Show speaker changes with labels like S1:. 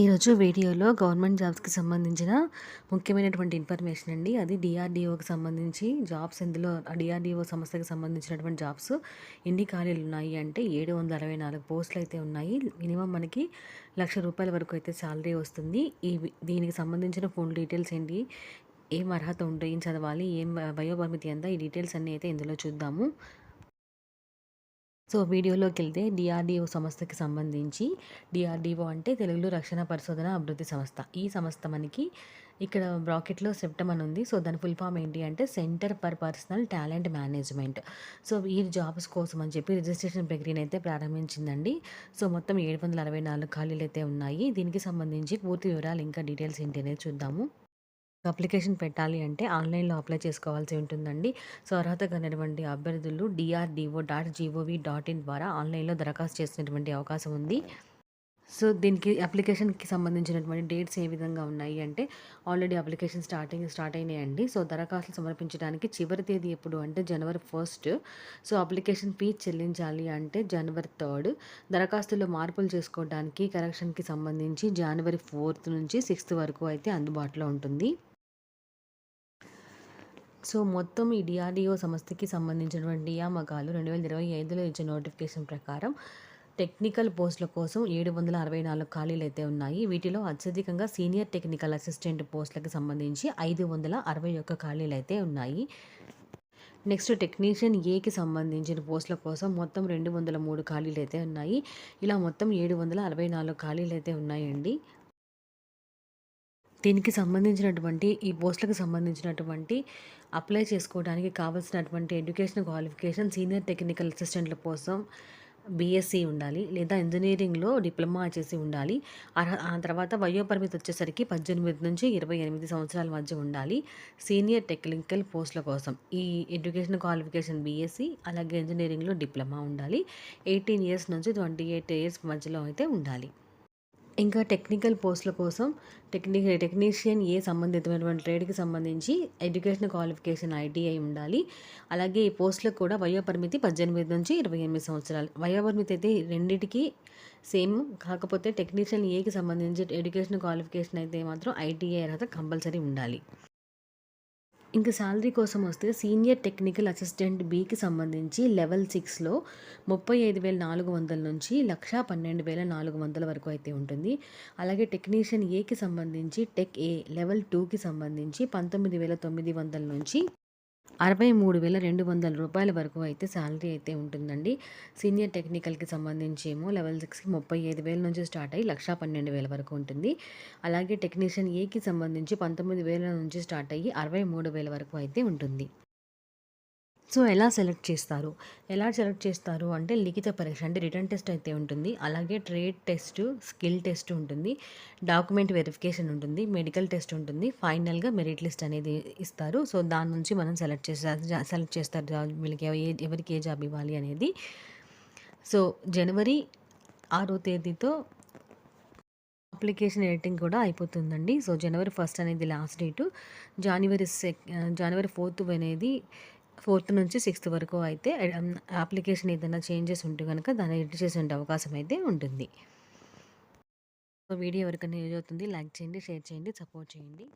S1: ఈరోజు వీడియోలో గవర్నమెంట్ జాబ్స్కి సంబంధించిన ముఖ్యమైనటువంటి ఇన్ఫర్మేషన్ అండి. అది డిఆర్డిఓకి సంబంధించి జాబ్స్ ఇందులో డిఆర్డిఓ సంస్థకి సంబంధించినటువంటి జాబ్స్ ఎన్ని ఖాళీలు ఉన్నాయి అంటే ఏడు వందల అరవై నాలుగు పోస్టులు అయితే ఉన్నాయి. మినిమం మనకి లక్ష రూపాయల వరకు అయితే శాలరీ వస్తుంది. ఈ దీనికి సంబంధించిన ఫోన్ డీటెయిల్స్ ఏంటి ఏం అర్హత ఉంటే ఏం చదవాలి ఏం వయోపరిమితి ఎంత ఈ డీటెయిల్స్ అన్నీ అయితే ఇందులో చూద్దాము. సో వీడియోలోకి వెళ్తే డిఆర్డిఓ సంస్థకి సంబంధించి డిఆర్డిఓ అంటే తెలుగులో రక్షణ పరిశోధన అభివృద్ధి సంస్థ. ఈ సంస్థ మనకి ఇక్కడ బ్రాకెట్లో సెప్టమ్ అని ఉంది. సో దాని ఫుల్ ఫామ్ ఏంటి అంటే centre for personal talent management. So ఈ జాబ్స్ కోసం అని చెప్పి రిజిస్ట్రేషన్ ప్రక్రియను అయితే ప్రారంభించిందండి. సో మొత్తం ఏడు వందల అరవై నాలుగు ఖాళీలు అయితే ఉన్నాయి. దీనికి సంబంధించి పూర్తి వివరాలు ఇంకా డీటెయిల్స్ ఏంటి అనేది చూద్దాము. అప్లికేషన్ పెట్టాలి అంటే ఆన్లైన్లో అప్లై చేసుకోవాల్సి ఉంటుందండి. సో అర్హత కలిగినటువంటి అభ్యర్థులు DRDO dot G O V dot in ద్వారా ఆన్లైన్లో దరఖాస్తు చేసినటువంటి అవకాశం ఉంది. సో దీనికి అప్లికేషన్కి సంబంధించినటువంటి డేట్స్ ఏ విధంగా ఉన్నాయి అంటే ఆల్రెడీ అప్లికేషన్ స్టార్టింగ్ స్టార్ట్ అయినాయండి. సో దరఖాస్తులు సమర్పించడానికి చివరి తేదీ ఎప్పుడు అంటే జనవరి ఫస్ట్. సో అప్లికేషన్ ఫీ చెల్లించాలి అంటే జనవరి థర్డ్. దరఖాస్తులో మార్పులు చేసుకోవడానికి కరెక్షన్కి సంబంధించి జనవరి ఫోర్త్ నుంచి సిక్స్త్ వరకు అయితే అందుబాటులో ఉంటుంది. సో మొత్తం ఈ డిఆర్డిఓ సంస్థకి సంబంధించినటువంటి నియామకాలు రెండు వేల ఇరవై ఐదులో ఇచ్చిన నోటిఫికేషన్ ప్రకారం టెక్నికల్ పోస్టుల కోసం ఏడు వందల అరవై నాలుగు ఖాళీలు అయితే ఉన్నాయి. వీటిలో అత్యధికంగా సీనియర్ టెక్నికల్ అసిస్టెంట్ పోస్టులకు సంబంధించి ఐదు వందల అరవై ఒక్క ఖాళీలు అయితే ఉన్నాయి. నెక్స్ట్ టెక్నీషియన్ ఏకి సంబంధించిన పోస్టుల కోసం మొత్తం రెండు వందల మూడు ఖాళీలు అయితే ఉన్నాయి. ఇలా మొత్తం ఏడు వందల అరవై నాలుగు ఖాళీలు అయితే ఉన్నాయండి. దీనికి సంబంధించినటువంటి ఈ పోస్టులకు సంబంధించినటువంటి అప్లై చేసుకోవడానికి కావాల్సినటువంటి ఎడ్యుకేషన్ క్వాలిఫికేషన్ సీనియర్ టెక్నికల్ అసిస్టెంట్ల కోసం బీఎస్సీ ఉండాలి లేదా ఇంజనీరింగ్లో డిప్లొమా చేసి ఉండాలి. ఆ తర్వాత వయోపరిమితి వచ్చేసరికి పద్దెనిమిది నుంచి ఇరవై ఎనిమిది సంవత్సరాల మధ్య ఉండాలి సీనియర్ టెక్నికల్ పోస్టుల కోసం. ఈ ఎడ్యుకేషన్ క్వాలిఫికేషన్ బీఎస్సీ అలాగే ఇంజనీరింగ్లో డిప్లొమా ఉండాలి. ఎయిటీన్ ఇయర్స్ నుంచి ట్వంటీ ఎయిట్ ఇయర్స్ మధ్యలో అయితే ఉండాలి. ఇంకా టెక్నికల్ పోస్టుల కోసం టెక్నిక్ టెక్నీషియన్ ఏ సంబంధితమైనటువంటి ట్రేడ్కి సంబంధించి ఎడ్యుకేషన్ క్వాలిఫికేషన్ ఐటీఐ ఉండాలి. అలాగే ఈ పోస్టులకు కూడా వయోపరిమితి పద్దెనిమిది నుంచి ఇరవై ఎనిమిది సంవత్సరాలు. వయోపరిమితి అయితే రెండింటికి సేమ్. కాకపోతే టెక్నీషియన్ ఏకి సంబంధించి ఎడ్యుకేషన్ క్వాలిఫికేషన్ అయితే మాత్రం ఐటీఐ అర్హత కంపల్సరీ ఉండాలి. ఇంకా శాలరీ కోసం వస్తే సీనియర్ టెక్నికల్ అసిస్టెంట్ బీకి సంబంధించి లెవెల్ సిక్స్లో ముప్పై ఐదు వేల నాలుగు వందల నుంచి లక్ష పన్నెండు వేల నాలుగు వందల వరకు అయితే ఉంటుంది. అలాగే టెక్నీషియన్ ఏకి సంబంధించి టెక్ ఏ లెవెల్ టూకి సంబంధించి పంతొమ్మిది వేల తొమ్మిది వందల నుంచి అరవై మూడు వేల రెండు వందల రూపాయల వరకు అయితే శాలరీ అయితే ఉంటుందండి. సీనియర్ టెక్నికల్కి సంబంధించి ఏమో లెవెల్ సిక్స్కి ముప్పై ఐదు వేల నుంచి స్టార్ట్ అయ్యి లక్ష పన్నెండు వేల వరకు ఉంటుంది. అలాగే టెక్నీషియన్ ఏకి సంబంధించి పంతొమ్మిది వేల నుంచి స్టార్ట్ అయ్యి అరవై మూడు వేల వరకు అయితే ఉంటుంది. సో ఎలా సెలెక్ట్ చేస్తారు? ఎలా సెలెక్ట్ చేస్తారు అంటే లిఖిత పరీక్ష అంటే రిటర్న్ టెస్ట్ అయితే ఉంటుంది. అలాగే ట్రేడ్ టెస్ట్ స్కిల్ టెస్ట్ ఉంటుంది. డాక్యుమెంట్ వెరిఫికేషన్ ఉంటుంది. మెడికల్ టెస్ట్ ఉంటుంది. ఫైనల్గా మెరిట్ లిస్ట్ అనేది ఇస్తారు. సో దాని నుంచి మనం సెలెక్ట్ చేస్తారు సెలెక్ట్ చేస్తారు. వీళ్ళకి ఎవరికి ఏ జాబ్ ఇవ్వాలి అనేది. సో జనవరి ఆరో తేదీతో అప్లికేషన్ ఎడిటింగ్ కూడా అయిపోతుందండి. సో జనవరి ఫస్ట్ అనేది లాస్ట్ డేటు. జనవరి సెక్ జనవరి ఫోర్త్ అనేది ఫోర్త్ నుంచి సిక్స్త్ వరకు అయితే అప్లికేషన్ ఏదైనా చేంజెస్ ఉంటే కనుక దాన్ని ఎడిట్ చేసే అవకాశం అయితే ఉంటుంది. వీడియో ఎవరికైనా యూజ్ అవుతుంది లైక్ చేయండి షేర్ చేయండి సపోర్ట్ చేయండి.